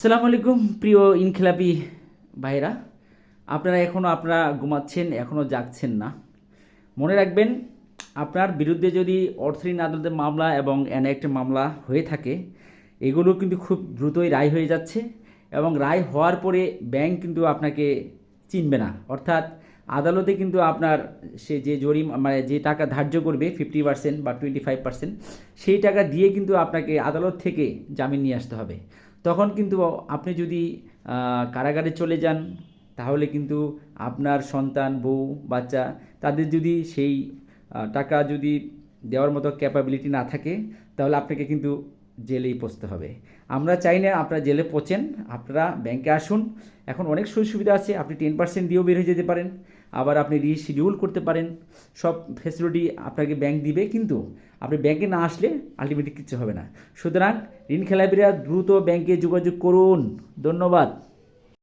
আসসালামু আলাইকুম, প্রিয় ইনখিলাপি ভাইরা। আপনারা এখনও আপনারা ঘুমাচ্ছেন এখনও জাগছেন না। মনে রাখবেন, আপনার বিরুদ্ধে যদি অর্থঋণ আদালতের মামলা এবং অ্যানেক্ট মামলা হয়ে থাকে, এগুলো কিন্তু খুব দ্রুতই রায় হয়ে যাচ্ছে এবং রায় হওয়ার পরে ব্যাংক কিন্তু আপনাকে চিনবে না। অর্থাৎ আদালতে কিন্তু আপনার সে যে জরিম মানে যে টাকা ধার্য করবে ফিফটি পার্সেন্ট বা টোয়েন্টি ফাইভ পার্সেন্ট সেই টাকা দিয়ে কিন্তু আপনাকে আদালত থেকে জামিন নিয়ে আসতে হবে। তখন কিন্তু আপনি যদি কারাগারে চলে যান, তাহলে কিন্তু আপনার সন্তান, বউ, বাচ্চা, তাদের যদি সেই টাকা যদি দেওয়ার মতো ক্যাপাবিলিটি না থাকে, তাহলে আপনাকে কিন্তু জেলেই পচতে হবে। আমরা চাই না আপনারা জেলে পচেন, আপনারা ব্যাংকে আসুন। এখন অনেক সুযোগ সুবিধা আছে, আপনি টেন পার্সেন্ট দিয়েও বের হয়ে যেতে পারেন, আবার আপনি রিশিডিউল করতে পারেন। সব ফেসিলিটি আপনাকে ব্যাংক দিবে, কিন্তু আপনি ব্যাংকে না আসলে আলটিমেটলি কিচ্ছু হবে না। সুতরাং ঋণ খেলাপিরা দ্রুত ব্যাংকে যোগাযোগ করুন। ধন্যবাদ।